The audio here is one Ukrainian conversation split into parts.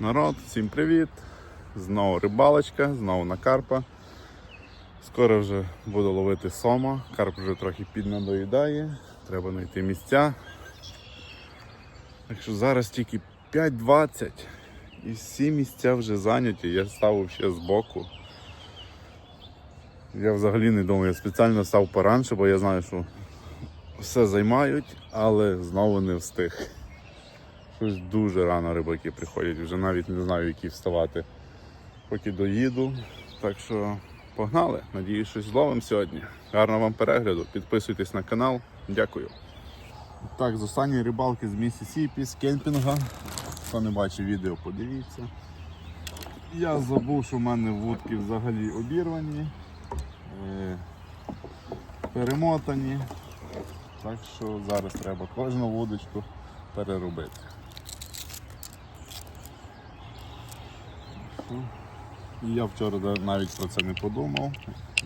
Народ, всім привіт! Знову рибалочка, знову на карпа. Скоро вже буду ловити сома, карп вже трохи піднадоїдає, треба знайти місця. Так що зараз тільки 5.20 і всі місця вже зайняті, я став ще збоку. Я взагалі не думаю, я спеціально став поранше, бо я знаю, що все займають, але знову не встиг. Щось дуже рано рибаки приходять, вже навіть не знаю, які вставати, поки доїду. Так що погнали. Надіюсь, щось зловимо сьогодні. Гарного вам перегляду. Підписуйтесь на канал. Дякую. Так, з останньої рибалки з Місісіпі, з кемпінга. Хто не бачив відео, подивіться. Я забув, що в мене вудки взагалі обірвані, е, перемотані. Так що зараз треба кожну вудочку переробити. І я вчора навіть про це не подумав.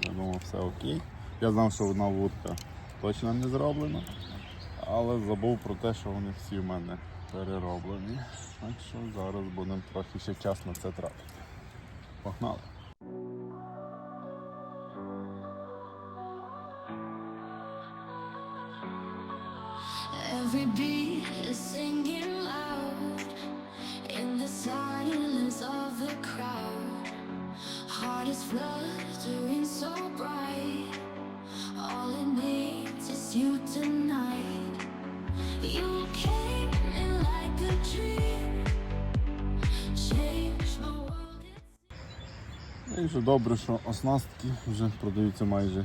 Я думав, все окей. Я знав, що одна вудка точно не зроблена, але забув про те, що вони всі в мене перероблені. Так що зараз будемо трохи ще час на це тратити. Погнали! Вже добре, що оснастки вже продаються майже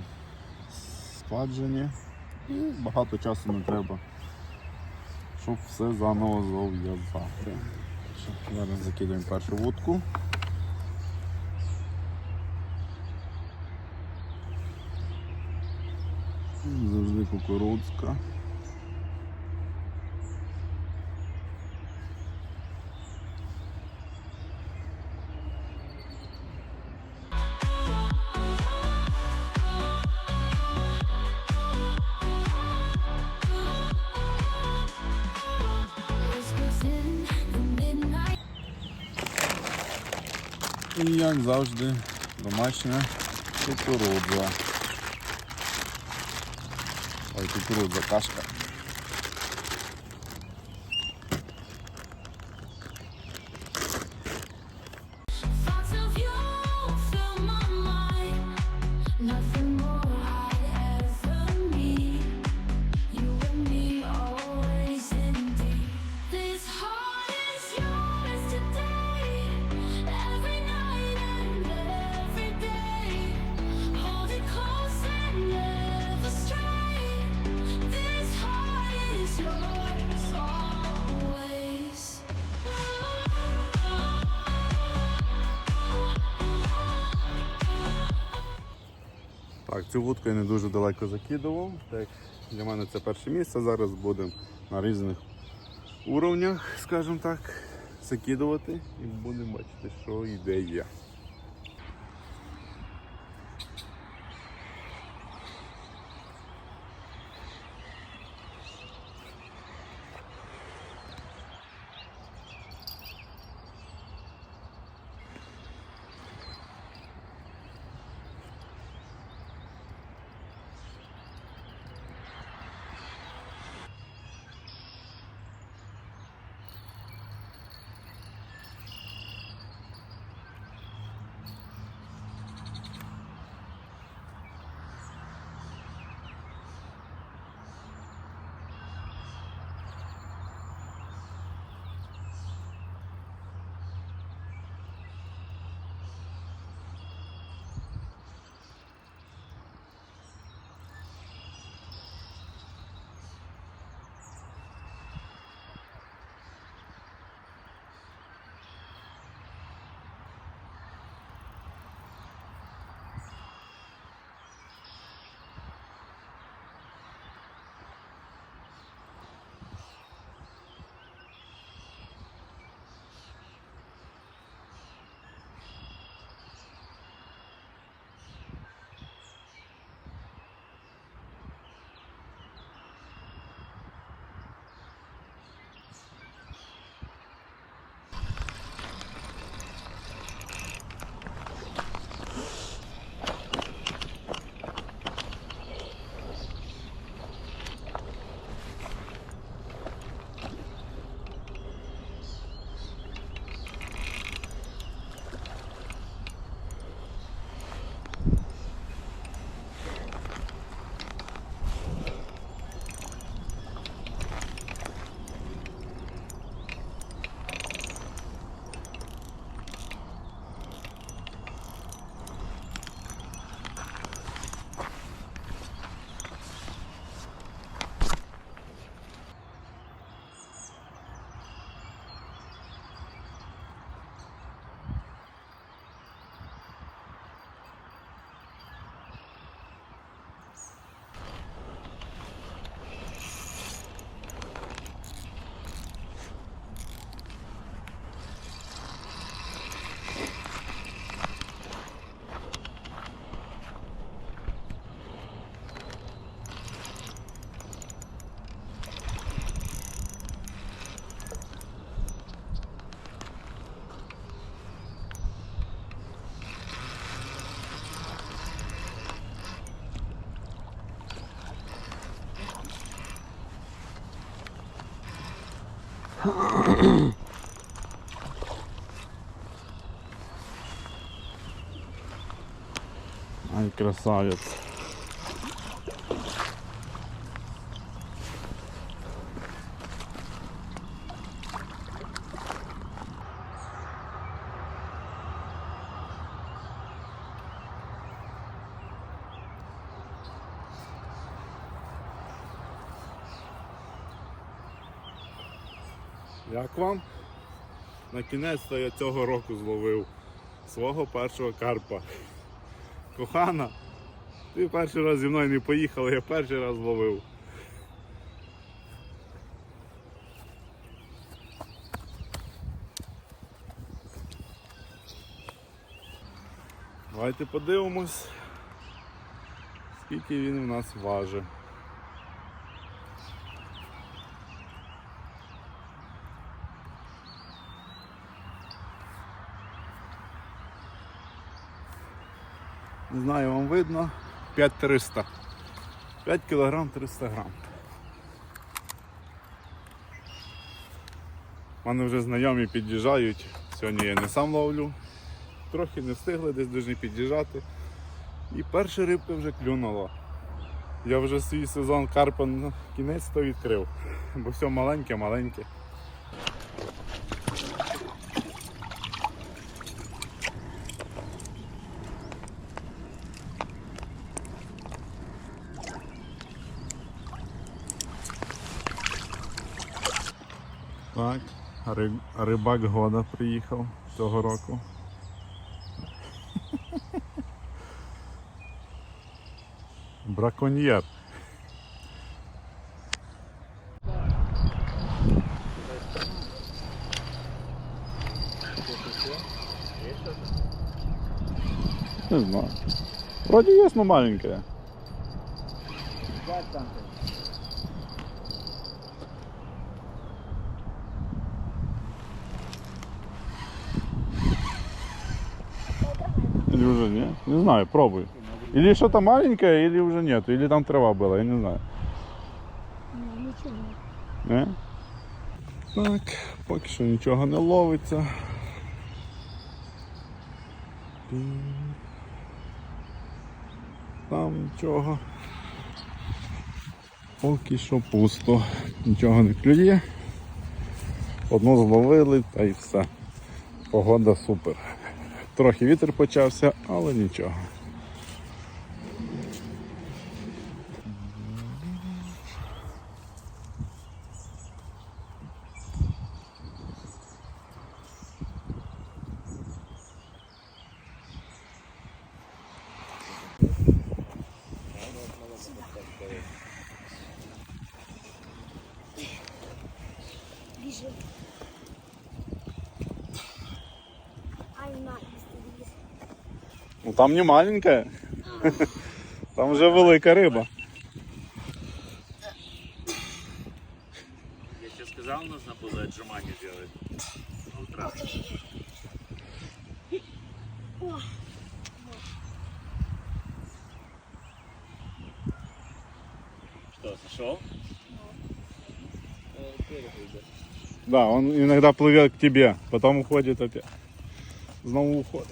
складжені. І багато часу не треба, щоб все заново зав'язати. Зараз закидаємо першу вудку. Завжди кукурудзка. І як завжди, домашня кукурудза. Ой, кукурудза, кашка. Цю вудку я не дуже далеко закидував. Так, для мене це перше місце. Зараз будемо на різних уровнях, скажімо так, закидувати і будемо бачити, що і де є. Ай, красавець. Як вам? На кінець то я цього року зловив свого першого карпа. Кохана, ти перший раз зі мною не поїхала, я перший раз ловив. Давайте подивимось, скільки він у нас важить. Не знаю, вам видно. 5300. 5 кг 300 грам. У мене вже знайомі під'їжджають. Сьогодні я не сам ловлю. Трохи не встигли, десь повинні під'їжджати. І перша рибка вже клюнула. Я вже свій сезон карпа на кінець то відкрив. Бо все маленьке, Так, ри- рибак года приїхав цього року. Браконьєр. Не знаю. Вроде есть, но маленькая. Или уже нет? Не знаю, пробуй. Или что-то маленькое, или уже нет. Или там трава была, я не знаю. Не? Так, поки що нічого не ловиться. Там нічого. Поки що пусто. Нічого не клює. Одну зловили та й все. Погода супер. Трохи вітер почався, але нічого. Бежи. Ну там не маленькая. Там вже велика риба. Я тебе сказал, нужно было отжимания делать. на утро. О, Что, сошел? Да, он иногда плывет к тебе, потом уходит опять. Снова уходит.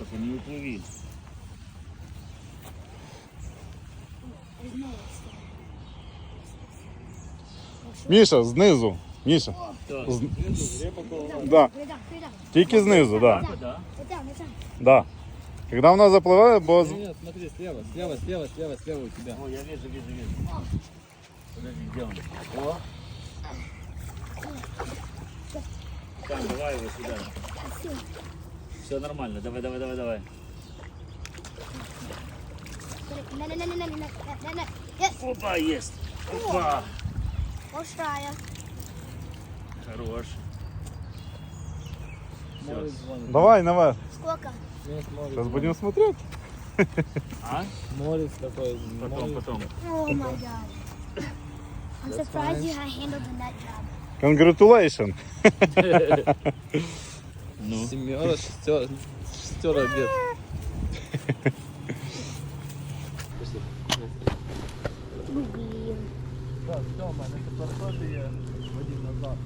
Только не уплыви. Міша, знизу. Міша. Что? З- Да. Тільки знизу, да. Да. Когда вона запливає, бо з- Нет, смотри, слева, слева, слева, слева, слева у тебя. О, я вижу, вижу, вижу. Подожди, где он? О! Там, давай его сюда. Все нормально. Давай, давай, давай, давай. Опа, есть. Опа. Большая. Хорош. Все. Давай, давай. Сколько? Сейчас будем смотреть. А? Молец такой. Потом, потом. О, май гад. I'm surprised you handled the nut job. Congratulations. Ну. шестеро, шестеро шестерок лет. Ну, блин. Так, Тёма, это проходы я один назад.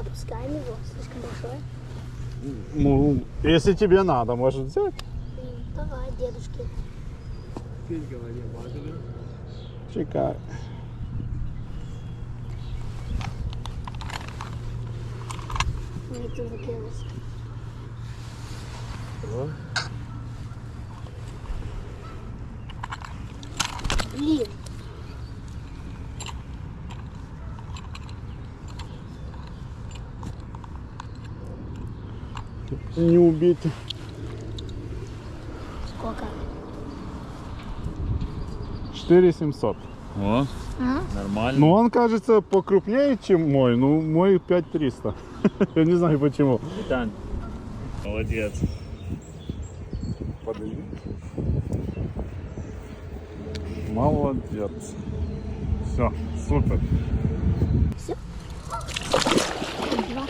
Опускаем его, слишком большой. Ну, если тебе надо, может взять. Давай, дедушки. Ты. Не убити. Сколько? 4700. О, А? нормально. Ну, он кажется покрупнее, чем мой. Ну, мой 5300. Я не знаю почему. Виталь. Молодец. Молодец. Все, супер. Два.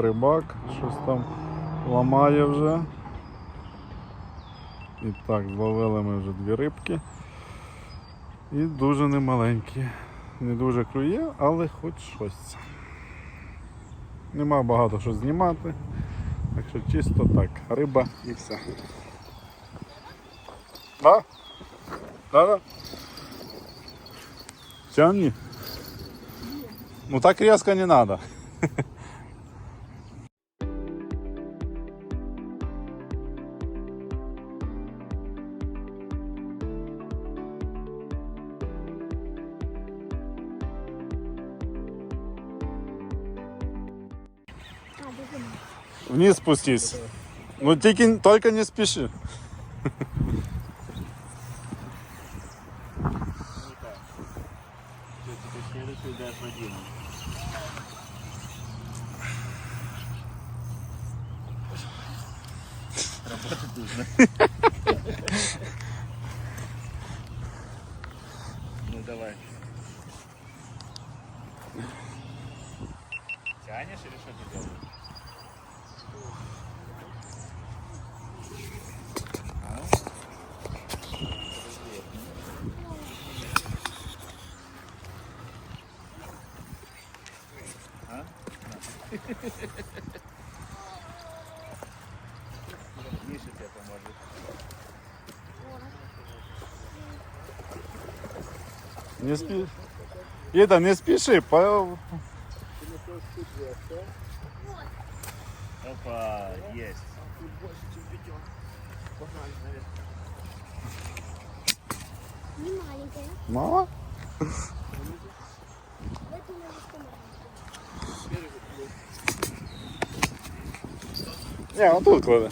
Рибак, щось там ламає вже. І так, зловили ми вже дві рибки. І дуже немаленькі. Не дуже клює, але хоч щось. Нема багато що знімати. Так що чисто так, риба і все. Да? Да, да. Тягни. Ну так резко не надо. Вниз спустись. Ну тільки только не спіши. Не спіши. Іда, не спіши. По... Опа, есть. Не маленькая. Мало? В эту немножко маленькая. Ні, отут кладе.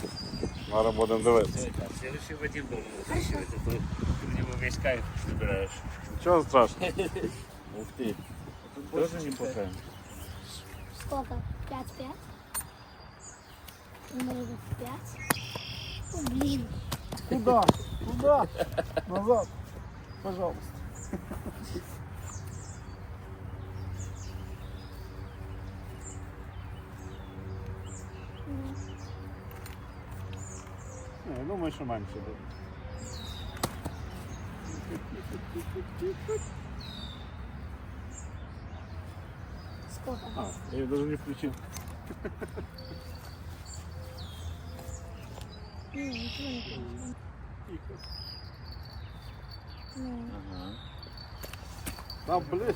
Зараз будемо дивитися. Так, следующий Вадим должен высвечивать, а то ты в него весь кайф забираешь. Нічого страшного. Ух ты. Тоже неплохая. Сколько? Пять, пять? Может, пять? О, блин. Куда? Куда? Назад. Пожалуйста. Не, я думаю, що менше буде. Сколько? А, я навіть не включив. Не, ничего не понимаю. Ну, Ага. Да, блин.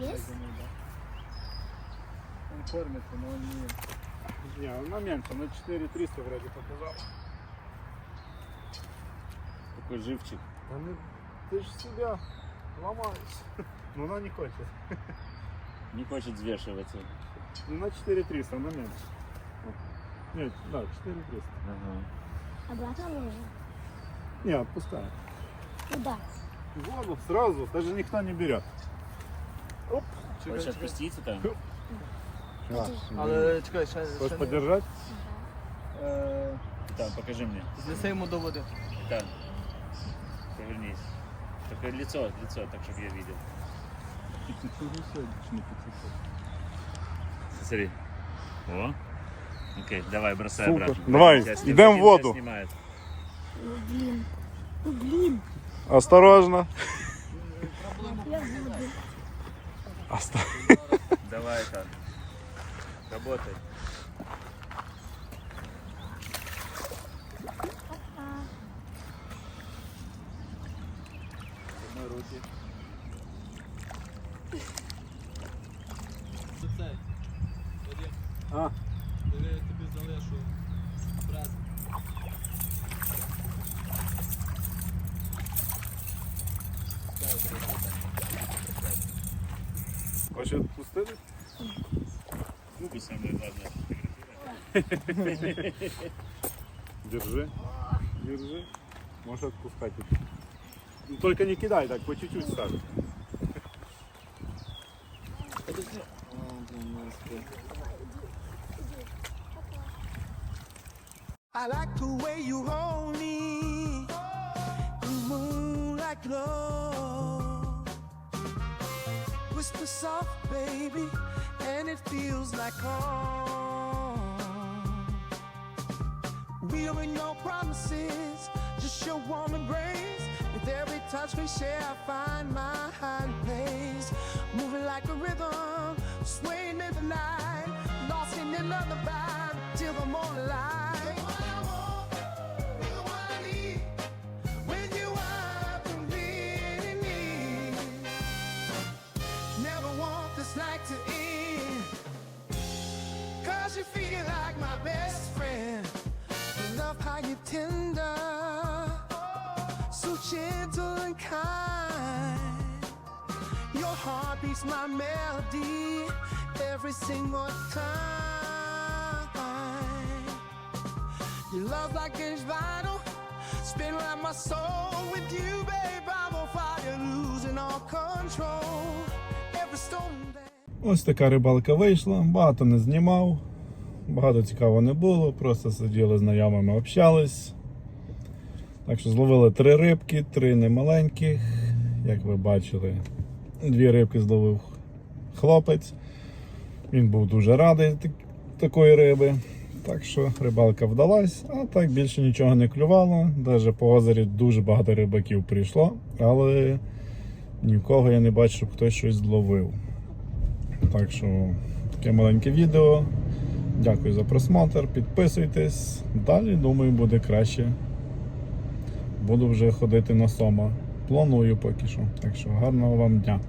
есть? Он кормится, но он не... Не, вона менше, на 4300 вроде показав. Такой живчик. Та не, ти ж себе ламаєш. Ну вона не хоче. Не хочет взвешиваться. Ну на 4300, вона менше. Нет, да, 4300. Ага. Обратно можно? Не, отпускай. Куда? В воду сразу, даже никто не берет. Оп. Хочешь отпуститься там? Але чекай, ще, Хочешь ще не... подержать? Е, Там, покажи мне. Знеси йому до води. Там. Повернись. Только лицо, лицо, так, чтобы я видел. Сергій. О. Окей, давай, бросай Супер. обратно. Давай, Сейчас идем в воду. Ну, блин. Ну, блин. Осторожно. Я буду. Оста- Давай так. Работай. Руки. Це. А. Диви, я тобі залишу прес. Хоче відпустити? Губи самые главное. Держи. Держи. Можешь отпускать. Ну, Только не кидай так, по чуть-чуть ставь. I like the way you hold me in moonlight glow. Whisper soft, baby, and it feels like home. We don't make no promises, just your warm embrace. With every touch we share, I find my hiding place. Moving like a rhythm, swaying in the night, lost in another vibe till the morning light. Night to end. Cause you feel like my best friend. Love how you tender, Your heart beats my melody every single time. Your love like it's vital, spin like my soul with you, babe. I'm on fire, losing all control. Every stone that. Ось така рибалка вийшла, багато не знімав, багато цікавого не було, просто сиділи знайомими, общались. Так що зловили три рибки, три немаленьких, як ви бачили. Дві рибки зловив хлопець. Він був дуже радий так- такої риби. Так що рибалка вдалась, а так більше нічого не клювало. Навіть по озері дуже багато рибаків прийшло, але нікого я не бачив, щоб хтось щось зловив. Так що таке маленьке відео. Дякую за просмотр. Підписуйтесь. Далі, думаю, буде краще. Буду вже ходити на сома. Планую поки що. Так що гарного вам дня.